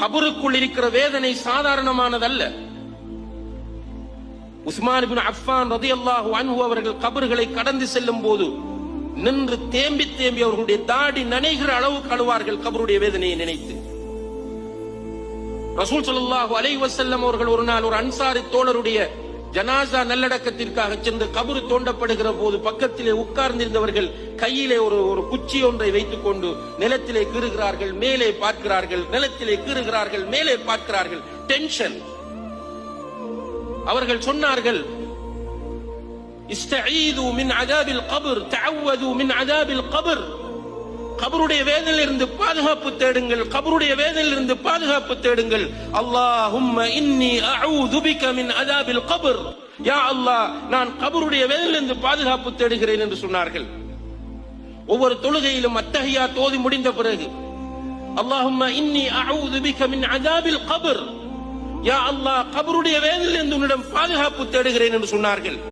கபருக்குள் இருக்கிற வேதனை சாதாரணமானதல்ல. உஸ்மான் பின் அஃபான் ரதியல்லாஹு அன்ஹு அவர்கள் கபர்களை கடந்து செல்லும் போது நின்று தேம்பி தேம்பி அவர்களுடைய தாடி நனைகிற அளவுக்கு அழுவார்கள் கபருடைய வேதனையை நினைத்து. ரசூல் ஸல்லல்லாஹு அலை வசல்லம் அவர்கள் ஒரு நாள் ஒரு அன்சாரி தோழருடைய ஜனாசா நல்லடக்கத்திற்காக சென்று கபரு தோண்டப்படுகிற போது பக்கத்திலே உட்கார்ந்திருந்தவர்கள் கையிலே ஒரு ஒரு குச்சி ஒன்றை வைத்துக் கொண்டு நிலத்திலே கீறுகிறார்கள் மேலே பார்க்கிறார்கள் நிலத்திலே கீறுகிறார்கள் மேலே பார்க்கிறார்கள். டென்ஷன் அவர்கள் சொன்னார்கள் இஸ்தஈது மின் அதாபில் கபர் தாவது மின் அதாபில் கபர். கபருடைய வேதனையிலிருந்து பாதுகாப்பு தேடுங்கள். கபருடைய வேதனையிலிருந்து பாதுகாப்பு தேடுங்கள். அல்லாஹும்ம இன்னி அஊது பிக மின் அதாபில் கபர். யா அல்லாஹ் நான் கபருடைய வேதனையிலிருந்து பாதுகாப்பு தேடுகிறேன் என்று சொன்னார்கள். ஒவ்வொரு தொழுகையிலும் அத்தகையா தோதி முடிந்த பிறகு அல்லாஹும்ம இன்னி அஊது பிக மின் அதாபில் கபர். யா அல்லாஹ் கபருடைய வேதனையிலிருந்து உன்னிடம் பாதுகாப்பு தேடுகிறேன் என்று சொன்னார்கள்.